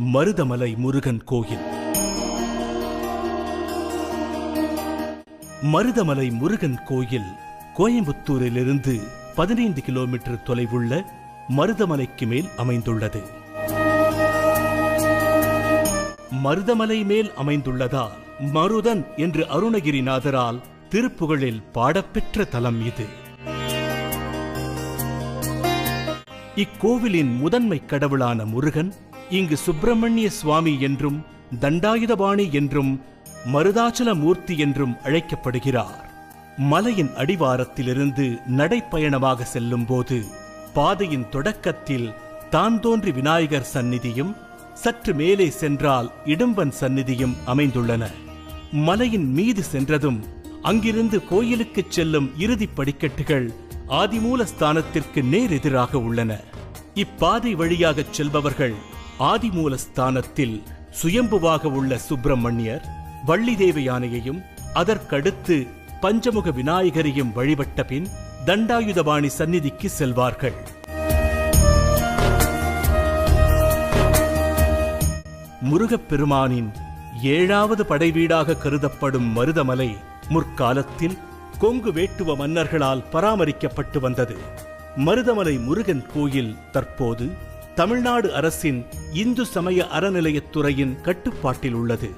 மருதமலை முருகன் கோயில். மருதமலை முருகன் கோயில் கோயம்புத்தூரிலிருந்து பதினைந்து கிலோமீட்டர் தொலைவுள்ள மருதமலைக்கு மேல் அமைந்துள்ளது. மருதமலை மேல் அமைந்துள்ளதால் மருதன் என்று அருணகிரிநாதரால் திருப்புகழில் பாடப்பெற்ற தலம் இது. இக்கோவிலின் முதன்மை கடவுளான முருகன் இங்கு சுப்பிரமணிய சுவாமி என்றும் தண்டாயுதபாணி என்றும் மருதாச்சல மூர்த்தி என்றும் அழைக்கப்படுகிறார். மலையின் அடிவாரத்திலிருந்து நடைப்பயணமாக செல்லும்போது பாதையின் தொடக்கத்தில் தான் தோன்றி விநாயகர் சந்நிதியும் சற்று மேலே சென்றால் இடும்பன் சந்நிதியும் அமைந்துள்ளன. மலையின் மீது சென்றதும் அங்கிருந்து கோயிலுக்குச் செல்லும் இறுதி படிக்கட்டுகள் ஆதிமூல ஸ்தானத்திற்கு நேர் எதிராக உள்ளன. இப்பாதை வழியாகச் செல்பவர்கள் ஆதிமூல ஸ்தானத்தில் சுயம்புவாக உள்ள சுப்பிரமணியர் வள்ளி தேவயானையையும் அதற்கடுத்து பஞ்சமுக விநாயகரையும் வழிபட்ட பின் தண்டாயுதபாணி சந்நிதிக்கு செல்வார்கள். முருகப்பெருமானின் ஏழாவது படைவீடாக கருதப்படும் மருதமலை முற்காலத்தில் கொங்கு வேட்டுவ மன்னர்களால் பராமரிக்கப்பட்டு வந்தது. மருதமலை முருகன் கோயில் தற்போது தமிழ்நாடு அரசின் இந்து சமய அறநிலையத்துறையின் கட்டுப்பாட்டில் உள்ளது.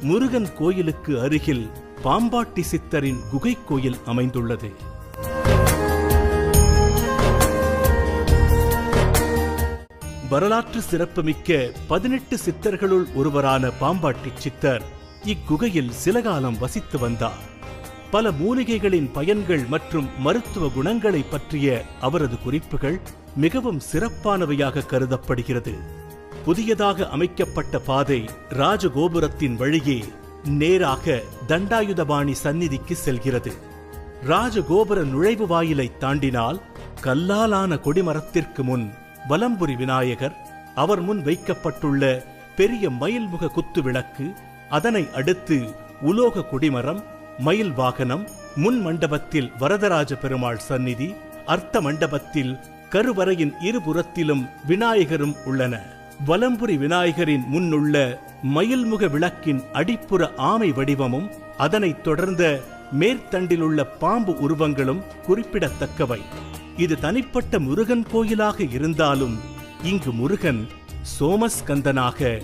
முருகன் கோயிலுக்கு அருகில் பாம்பாட்டி சித்தரின் குகை கோயில் அமைந்துள்ளது. வரலாற்று சிறப்புமிக்க பதினெட்டு சித்தர்களுள் ஒருவரான பாம்பாட்டி சித்தர் இக்குகையில் சில காலம் வசித்து வந்தார். பல மூலிகைகளின் பயன்கள் மற்றும் மருத்துவ குணங்களை பற்றிய அவரது குறிப்புகள் மிகவும் சிறப்பானவையாக கருதப்படுகிறது. புதியதாக அமைக்கப்பட்ட பாதை ராஜகோபுரத்தின் வழியே நேராக தண்டாயுதபாணி சந்நிதிக்கு செல்கிறது. ராஜகோபுர நுழைவு வாயிலை தாண்டினால் கல்லாலான கொடிமரத்திற்கு முன் வலம்புரி விநாயகர் அவர் முன் வைக்கப்பட்டுள்ள பெரிய மயில்முக குத்து விளக்கு அதனை அடுத்து உலோக கொடிமரம் மயில் வாகனம் முன் மண்டபத்தில் வரதராஜ பெருமாள் சந்நிதி அர்த்த மண்டபத்தில் கருவறையின் இருபுறத்திலும் விநாயகரும் உள்ளன. வலம்புரி விநாயகரின் முன்னுள்ள மயில்முக விளக்கின் அடிப்புற ஆமை வடிவமும் அதனைத் தொடர்ந்த மேற்தண்டிலுள்ள பாம்பு உருவங்களும் குறிப்பிடத்தக்கவை. இது தனிப்பட்ட முருகன் கோயிலாக இருந்தாலும் இங்கு முருகன் சோமஸ்கந்தனாக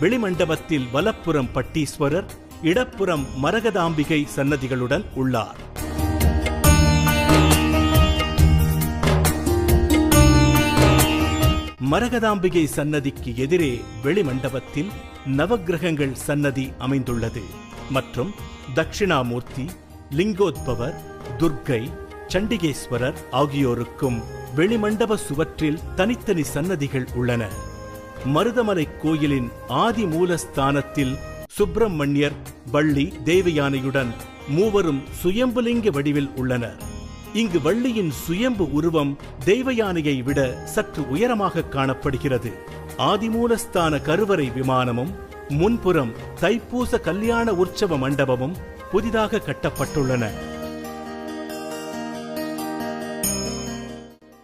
வெளிமண்டபத்தில் வலப்புறம் பட்டீஸ்வரர் இடப்புறம் மரகதாம்பிகை சன்னதிகளுடன் உள்ளார். மரகதாம்பிகை சன்னதிக்கு எதிரே வெளிமண்டபத்தில் நவகிரகங்கள் சன்னதி அமைந்துள்ளது. மற்றும் தட்சிணாமூர்த்தி லிங்கோத்பவர் துர்க்கை சண்டிகேஸ்வரர் ஆகியோருக்கும் வெளிமண்டப சுவற்றில் தனித்தனி சன்னதிகள் உள்ளன. மருதமலை கோயிலின் ஆதி மூலஸ்தானத்தில் சுப்பிரமணியர் வள்ளி தேவயானையுடன் மூவரும் சுயம்புலிங்க வடிவில் உள்ளனர். இங்கு வள்ளியின் சுயம்பு உருவம் தெய்வயானையை விட சற்று உயரமாக காணப்படுகிறது. ஆதிமூலஸ்தான கருவறை விமானமும் முன்புறம் தைப்பூச கல்யாண உற்சவ மண்டபமும் புதிதாக கட்டப்பட்டுள்ளன.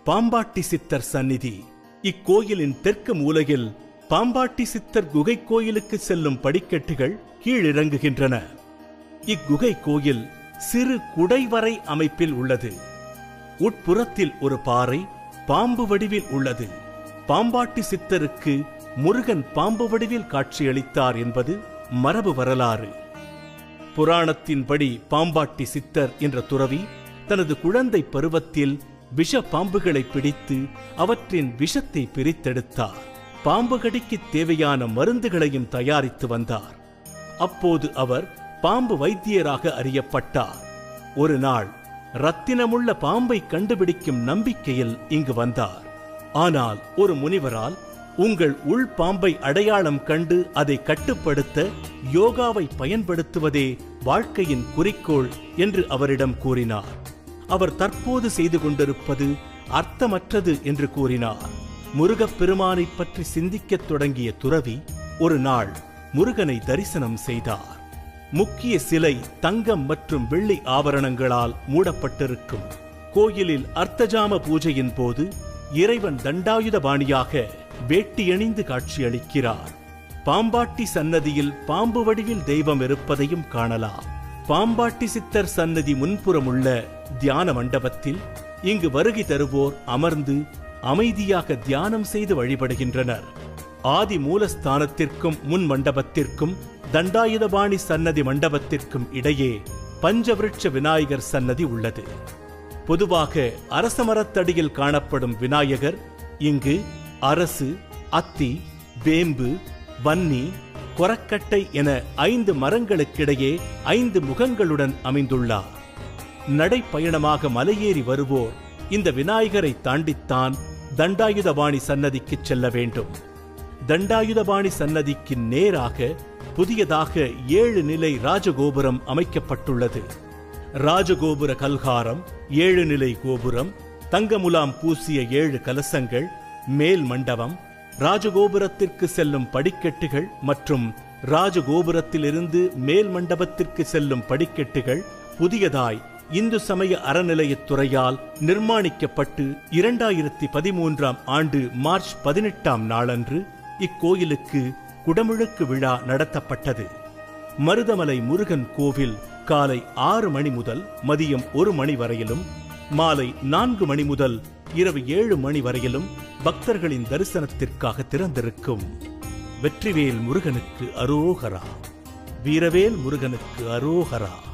பாம்பாட்டி சித்தர் சந்நிதி இக்கோயிலின் தெற்கு மூலையில் பாம்பாட்டி சித்தர் குகை கோயிலுக்கு செல்லும் படிக்கட்டுகள் கீழிறங்குகின்றன. இக்குகை கோயில் சிறு குடைவரை அமைப்பில் உள்ளது. உட்புறத்தில் ஒரு பாறை பாம்பு வடிவில் உள்ளது. பாம்பாட்டி சித்தருக்கு முருகன் பாம்பு வடிவில் காட்சியளித்தார் என்பது மரபு வரலாறு. புராணத்தின்படி பாம்பாட்டி சித்தர் என்ற துறவி தனது குழந்தை பருவத்தில் விஷ பாம்புகளை பிடித்து அவற்றின் விஷத்தை பிரித்தெடுத்தார். பாம்பு கடிக்கு தேவையான மருந்துகளையும் தயாரித்து வந்தார். அப்போது அவர் பாம்பு வைத்தியராக அறியப்பட்டார். ஒரு நாள் ரத்தினமுள்ள பாம்பை கண்டுபிடிக்கும் நம்பிக்கையில் இங்கு வந்தார். ஆனால் ஒரு முனிவரால் உங்கள் உள் பாம்பை அடையாளம் கண்டு அதை கட்டுப்படுத்த யோகாவை பயன்படுத்துவதே வாழ்க்கையின் குறிக்கோள் என்று அவரிடம் கூறினார். அவர் தற்போது செய்து கொண்டிருப்பது அர்த்தமற்றது என்று கூறினார். முருகப்பெருமானை பற்றி சிந்திக்கத் தொடங்கிய துறவி ஒரு நாள் முருகனை தரிசனம் செய்தார். முக்கிய சிலை தங்கம் மற்றும் வெள்ளி ஆபரணங்களால் மூடப்பட்டிருக்கும். கோயிலில் அர்த்தஜாம பூஜையின் போது இறைவன் தண்டாயுத பாணியாக வேட்டியணிந்து காட்சியளிக்கிறார். பாம்பாட்டி சன்னதியில் பாம்பு வடிவில் தெய்வம் இருப்பதையும் காணலாம். பாம்பாட்டி சித்தர் சன்னதி முன்புறமுள்ள தியான மண்டபத்தில் இங்கு வருகை தருவோர் அமர்ந்து அமைதியாக தியானம் செய்து வழிபடுகின்றனர். ஆதி மூலஸ்தானத்திற்கும் முன் மண்டபத்திற்கும் தண்டாயுதபாணி சன்னதி மண்டபத்திற்கும் இடையே பஞ்சவிருட்ச விநாயகர் சன்னதி உள்ளது. பொதுவாக அரச மரத்தடியில் காணப்படும் விநாயகர் இங்கு அரசு அத்தி வேம்பு வன்னி கொரக்கட்டை என ஐந்து மரங்களுக்கிடையே ஐந்து முகங்களுடன் அமைந்துள்ளார். நடைப்பயணமாக மலையேறி வருவோர் இந்த விநாயகரை தாண்டித்தான் தண்டாயுதபாணி சன்னதிக்கு செல்ல வேண்டும். தண்டாயுதபாணி சன்னதிக்கு நேராக புதியதாக ஏழு நிலை ராஜகோபுரம் அமைக்கப்பட்டுள்ளது. ராஜகோபுர கல்காரம் ஏழு நிலை கோபுரம் தங்கமுலாம் பூசிய ஏழு கலசங்கள் மேல் மண்டபம் ராஜகோபுரத்திற்கு செல்லும் படிக்கட்டுகள் மற்றும் ராஜகோபுரத்திலிருந்து மேல் மண்டபத்திற்கு செல்லும் படிக்கட்டுகள் புதியதாய் இந்து சமய அறநிலையத்துறையால் நிர்மாணிக்கப்பட்டு இரண்டாயிரத்தி பதிமூன்றாம் ஆண்டு மார்ச் பதினெட்டாம் நாளன்று இக்கோயிலுக்கு குடமுழுக்கு விழா நடத்தப்பட்டது. மருதமலை முருகன் கோவில் காலை ஆறு மணி முதல் மதியம் ஒரு மணி வரையிலும் மாலை நான்கு மணி முதல் இரவு ஏழு மணி வரையிலும் பக்தர்களின் தரிசனத்திற்காக திறந்திருக்கும். வெற்றிவேல் முருகனுக்கு அரோகரா. வீரவேல் முருகனுக்கு அரோகரா.